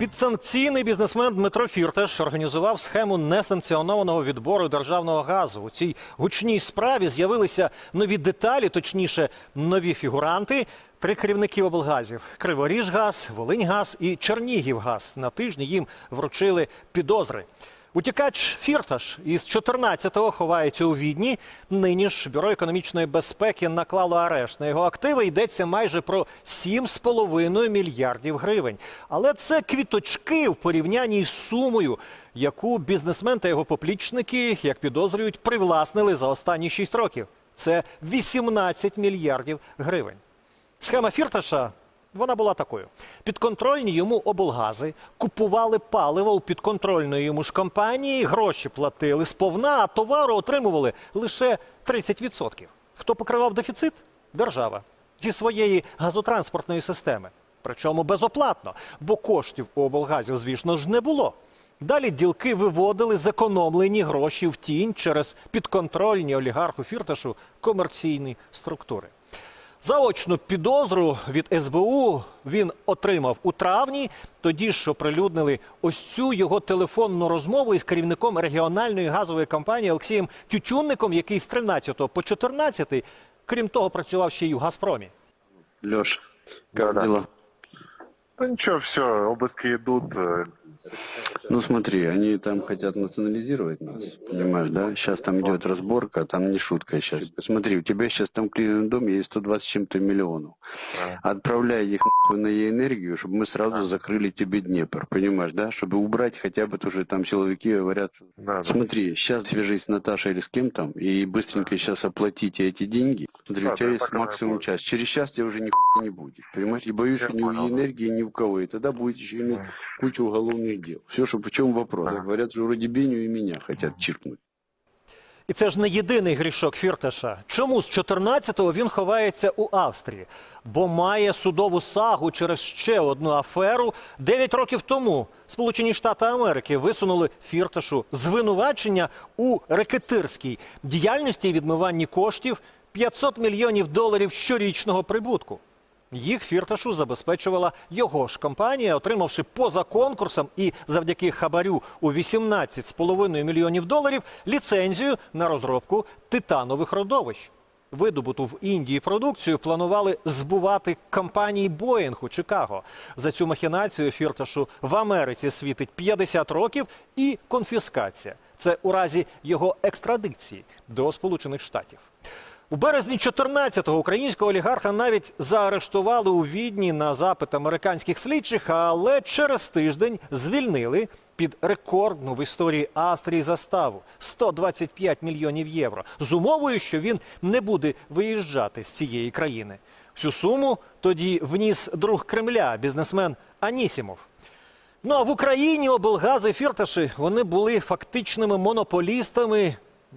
Підсанкційний бізнесмен Дмитро Фірташ організував схему несанкціонованого відбору державного газу. У цій гучній справі з'явилися нові деталі, точніше, нові фігуранти. Три керівники облгазів: Криворіжгаз, Волиньгаз і Чернігівгаз. На тижні їм вручили підозри. Утікач Фірташ із 14-го ховається у Відні. Нині ж бюро економічної безпеки наклало арешт на його активи. Йдеться майже про 7,5 мільярдів гривень. Але це квіточки в порівнянні з сумою, яку бізнесмен та його поплічники, як підозрюють, привласнили за останні 6 років. Це 18 мільярдів гривень. Схема Фірташа вона була такою: підконтрольні йому облгази купували паливо у підконтрольної йому ж компанії, гроші платили сповна, а товару отримували лише 30%. Хто покривав дефіцит? Держава зі своєї газотранспортної системи. Причому безоплатно, бо коштів у облгазів, звісно ж, не було. Далі ділки виводили зекономлені гроші в тінь через підконтрольні олігарху Фірташу комерційні структури. Заочну підозру від СБУ він отримав у травні. Тоді ж оприлюднили ось цю його телефонну розмову із керівником регіональної газової компанії Олексієм Тютюнником, який з 13 по 14, крім того, працював ще й у Газпромі. Леш, как Да-да. Ну ничего, все, обыски идут. Ну смотри, они там хотят национализировать нас, понимаешь, да? Сейчас там идет разборка, там не шутка сейчас. Смотри, у тебя сейчас там в доме есть 120 с чем-то миллионов. а, Отправляй их на энергию, чтобы мы сразу закрыли тебе Днепр, понимаешь, да? Чтобы убрать хотя бы тоже там силовики говорят, смотри, сейчас свяжись с Наташей или с кем там и быстренько сейчас оплатите эти деньги. Смотри, у тебя есть максимум час. Через час тебя уже ни не будет, понимаешь? И боюсь, что ни у понял. энергии, ни у кого. И тогда будет еще кучу уголовных дел. Все, что в чем вопрос? Ага. Говорят, что вроде Беню и меня хотят чиркнуть. І це ж не єдиний грішок Фірташа. Чому з 14-го він ховається у Австрії? Бо має судову сагу через ще одну аферу. Дев'ять років тому Сполучені Штати Америки висунули Фірташу звинувачення у рекетирській діяльності і відмиванні коштів 500 мільйонів доларів щорічного прибутку. Їх фірташу забезпечувала його ж компанія, отримавши поза конкурсом і завдяки хабарю у 18,5 мільйонів доларів ліцензію на розробку титанових родовищ. Видобуту в Індії продукцію планували збувати компанії Боїнг у Чикаго. За цю махінацію фірташу в Америці світить 50 років і конфіскація. Це у разі його екстрадиції до Сполучених Штатів. У березні 14-го українського олігарха навіть заарештували у Відні на запит американських слідчих, але через тиждень звільнили під рекордну в історії Австрії заставу 125 мільйонів євро з умовою, що він не буде виїжджати з цієї країни. Всю суму тоді вніс друг Кремля, бізнесмен Анісімов. Ну а в Україні облгази фірташі вони були фактичними монополістами,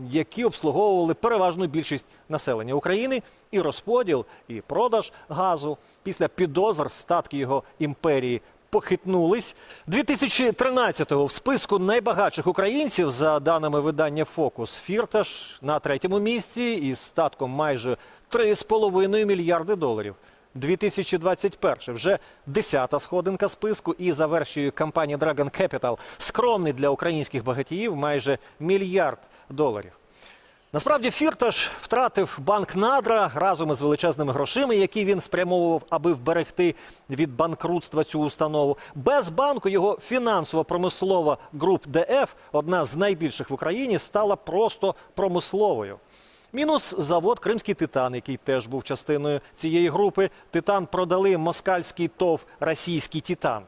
які обслуговували переважну більшість населення України. І розподіл, і продаж газу після підозр статки його імперії похитнулись. 2013-го в списку найбагатших українців, за даними видання Фокус, Фірташ на третьому місці із статком майже 3,5 мільярди доларів. 2021 вже десята сходинка списку і завершує кампанія Dragon Capital скромний для українських багатіїв майже мільярд доларів. Насправді Фірташ втратив банк надра разом із величезними грошима, які він спрямовував, аби вберегти від банкрутства цю установу. Без банку його фінансово-промислова груп ДФ, одна з найбільших в Україні, стала просто промисловою. Мінус завод Кримський Титан, який теж був частиною цієї групи. Титан продали москальський ТОВ Російський Титан.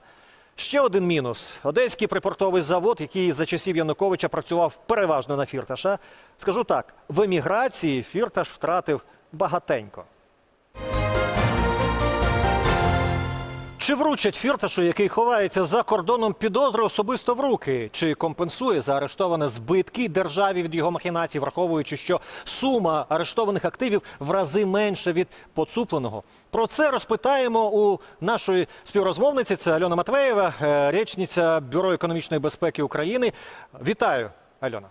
Ще один мінус: одеський припортовий завод, який за часів Януковича працював переважно на Фірташа. Скажу так: в еміграції Фірташ втратив багатенько. Чи вручать Фірташу, який ховається за кордоном підозри особисто в руки? Чи компенсує заарештоване збитки державі від його махінацій, враховуючи, що сума арештованих активів в рази менша від поцупленого? Про це розпитаємо у нашої співрозмовниці. Це Альона Матвеєва, е, речниця Бюро економічної безпеки України. Вітаю, Альона.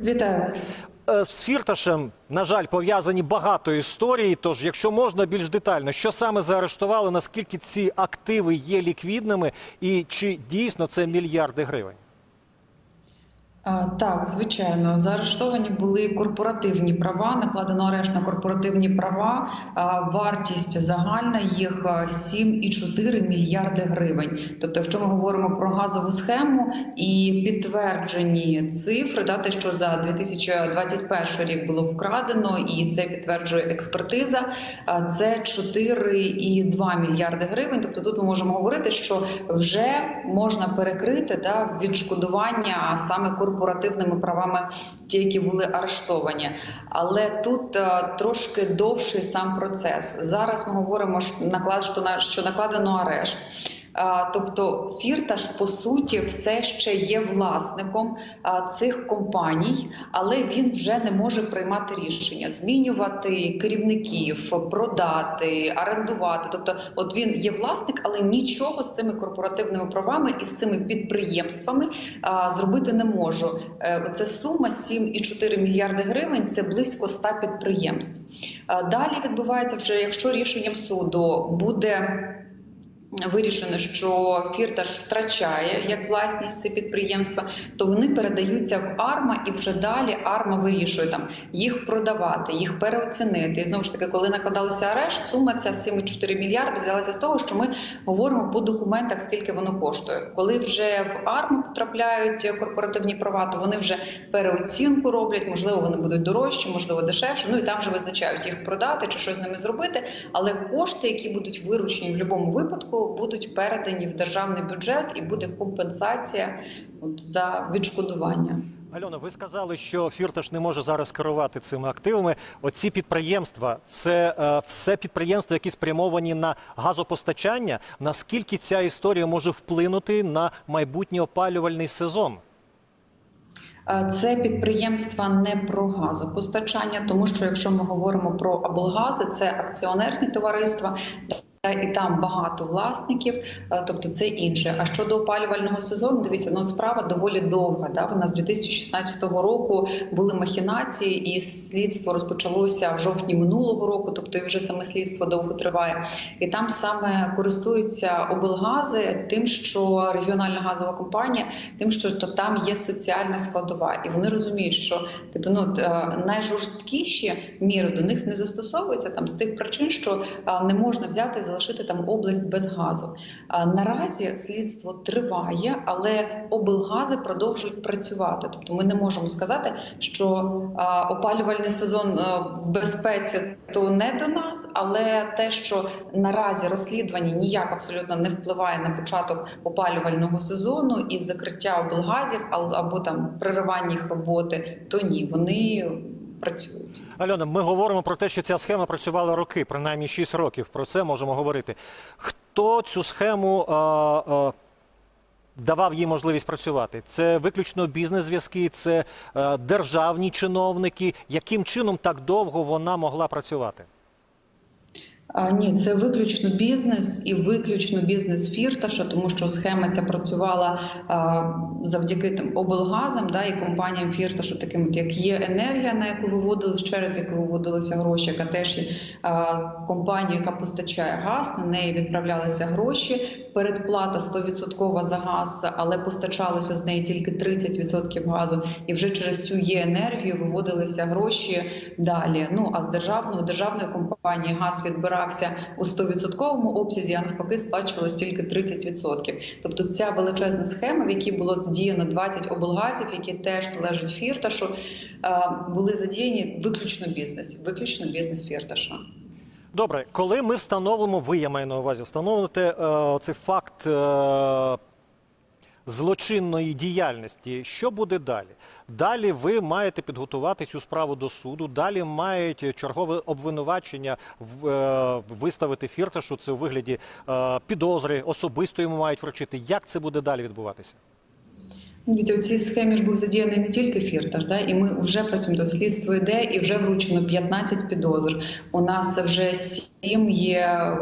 Вітаю вас. Е, З Фірташем, на жаль, пов'язані багато історій. Тож, якщо можна більш детально, що саме заарештували, наскільки ці активи є ліквідними, і чи дійсно це мільярди гривень? Так, звичайно, заарештовані були корпоративні права, накладено арешт на корпоративні права. Вартість загальна їх а, 7,4 мільярди гривень. Тобто, якщо ми говоримо про газову схему і підтверджені цифри, да, те, що за 2021 рік було вкрадено, і це підтверджує експертиза, це 4,2 мільярди гривень. Тобто, тут ми можемо говорити, що вже можна перекрити да, відшкодування саме корпоративними правами, ті, які були арештовані. Але тут е, трошки довший сам процес. Зараз ми говоримо що на що накладено арешт. Е, Тобто Фірташ по суті все ще є власником е, цих компаній, але він вже не може приймати рішення, змінювати керівників, продати, орендувати. Тобто, от він є власник, але нічого з цими корпоративними правами і з цими підприємствами зробити не можу. Е, Це сума 7,4 мільярди гривень. Це близько 100 підприємств. Далі відбувається вже, якщо рішенням суду буде. Вирішено, що Фірташ втрачає як власність ці підприємства, то вони передаються в АРМА, і вже далі АРМА вирішує там їх продавати, їх переоцінити. І знову ж таки, коли накладалося арешт, сума ця 7,4 мільярди взялася з того, що ми говоримо по документах, скільки воно коштує. Коли вже в АРМА потрапляють корпоративні права, то вони вже переоцінку роблять. Можливо, вони будуть дорожчі, можливо, дешевші. Ну і там вже визначають їх продати чи щось з ними зробити. Але кошти, які будуть виручені в будь-якому випадку, будуть передані в державний бюджет, і буде компенсація за відшкодування. Альона, ви сказали, що Фірташ не може зараз керувати цими активами. Оці підприємства це е, все підприємства, які спрямовані на газопостачання. Наскільки ця історія може вплинути на майбутній опалювальний сезон? Е, Це підприємства не про газопостачання, тому що якщо ми говоримо про облгази, це акціонерні товариства. І там багато власників, е, тобто це інше. А щодо опалювального сезону, дивіться, ну справа доволі довга. Да? Вона з 2016 року були махінації, і слідство розпочалося в жовтні минулого року, тобто і вже саме слідство довго триває. І там саме користуються облгази тим, що регіональна газова компанія, тим, що то там є соціальна складова, і вони розуміють, що типу ну е, найжорсткіші міри до них не застосовуються там з тих причин, що е, не можна взяти і залишити там область без газу. Наразі слідство триває, але облгази продовжують працювати. Тобто, ми не можемо сказати, що опалювальний сезон в безпеці то не до нас, але те, що наразі розслідування ніяк абсолютно не впливає на початок опалювального сезону і закриття облгазів або там переривання їх роботи, то ні, вони працюють. Альона, ми говоримо про те, що ця схема працювала роки, принаймні 6 років. Про це можемо говорити. Хто цю схему а, а, давав їй можливість працювати? Це виключно бізнес-зв'язки, це а, державні чиновники. Яким чином так довго вона могла працювати? Ні, це виключно бізнес і виключно бізнес Фірташа, тому що схема ця працювала завдяки там облгазам, да, і компаніям Фірташу, таким як є енергія, на яку виводили через яку виводилися гроші, яка теж а, компанія, яка постачає газ, на неї відправлялися гроші. Передплата 100% за газ, але постачалося з неї тільки 30% газу, і вже через цю є енергію виводилися гроші далі. Ну а з державного державної компанії газ відбирався у 100% обсязі, а навпаки, сплачувалось тільки 30%. Тобто ця величезна схема, в якій було задіяно 20 облгазів, які теж належать фірташу, е, були задіяні виключно бізнес, виключно бізнес фірташа. Добре, коли ми встановимо, ви я маю на увазі, встановите е, цей факт е, злочинної діяльності, що буде далі? Далі ви маєте підготувати цю справу до суду. Далі мають чергове обвинувачення е, виставити фірташу. Це у вигляді е, підозри, особисто йому мають вручити. Як це буде далі відбуватися? Дивіться, у цій схемі ж був задіяний не тільки фірташ, да, і ми вже працюємо до слідство йде, і вже вручено 15 підозр. У нас вже 7 є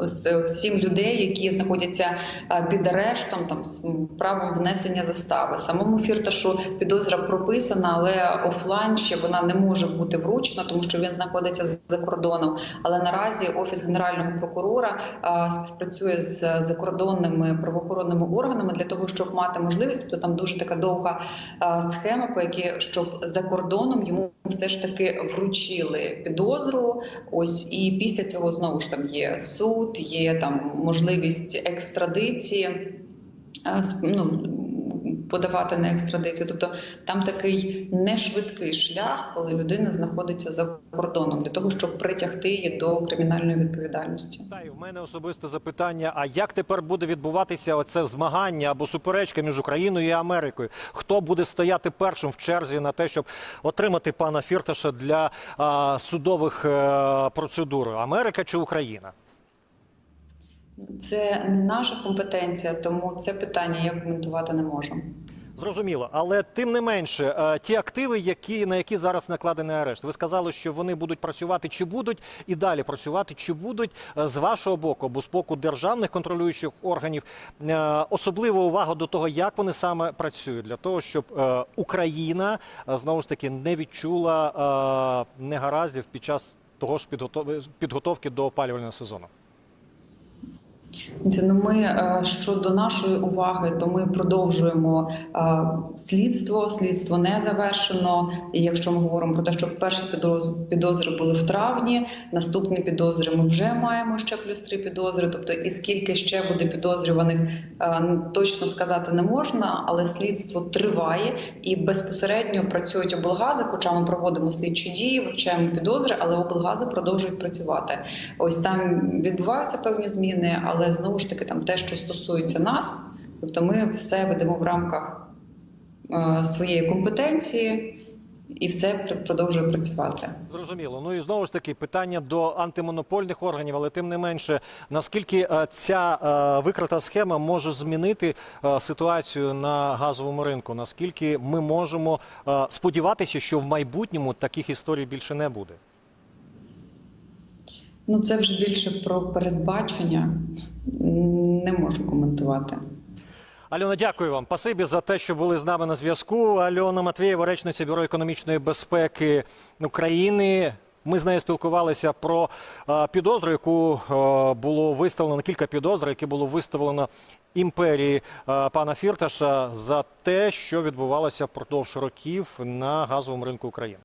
з- сім людей, які знаходяться е, під арештом, там з правом внесення застави. Самому фірташу підозра прописана, але офлайн ще вона не може бути вручена, тому що він знаходиться за кордоном. Але наразі офіс генерального прокурора е, співпрацює з закордонними правоохоронними органами для того, щоб мати можливість. Тобто там дуже така довга е, схема, по якій щоб за кордоном йому все ж таки вручили підозру. Ось і після цього знову ж там є суд, є там можливість екстрадиції. е, Ну, подавати на екстрадицію, тобто там такий нешвидкий шлях, коли людина знаходиться за кордоном для того, щоб притягти її до кримінальної відповідальності. Та в мене особисте запитання: а як тепер буде відбуватися оце змагання або суперечка між Україною і Америкою? Хто буде стояти першим в черзі на те, щоб отримати пана Фірташа для а, судових е, процедур? Америка чи Україна? Це не наша компетенція, тому це питання я коментувати не можу. Зрозуміло, але тим не менше, е, ті активи, які на які зараз накладений арешт, ви сказали, що вони будуть працювати, чи будуть і далі працювати, чи будуть е, з вашого боку або з боку державних контролюючих органів е, особлива увага до того, як вони саме працюють, для того, щоб Україна знову ж таки не відчула негараздів під час того ж підготов- підготовки до опалювального сезону. Ну, ми е, щодо нашої уваги, то ми продовжуємо е, слідство. Слідство не завершено. І якщо ми говоримо про те, що перші підозри були в травні, наступні підозри ми вже маємо ще плюс три підозри. Тобто, і скільки ще буде підозрюваних, е, точно сказати не можна, але слідство триває і безпосередньо працюють облгази. Хоча ми проводимо слідчі дії, вивчаємо підозри, але облгази продовжують працювати. Ось там відбуваються певні зміни, але знову ж таки там те, що стосується нас, тобто ми все ведемо в рамках е, своєї компетенції і все продовжує працювати. Зрозуміло. Ну і знову ж таки питання до антимонопольних органів, але тим не менше, наскільки е, ця е, викрита схема може змінити ситуацію на газовому ринку? Наскільки ми можемо сподіватися, що в майбутньому таких історій більше не буде? Ну це вже більше про передбачення. Не можу коментувати. Альона, дякую вам. Пасибі за те, що були з нами на зв'язку. Альона Матвієва, речниця Бюро економічної безпеки України. Ми з нею спілкувалися про е, підозру, яку е, було виставлено кілька підозр, які було виставлено імперії е, пана Фірташа за те, що відбувалося впродовж років на газовому ринку України.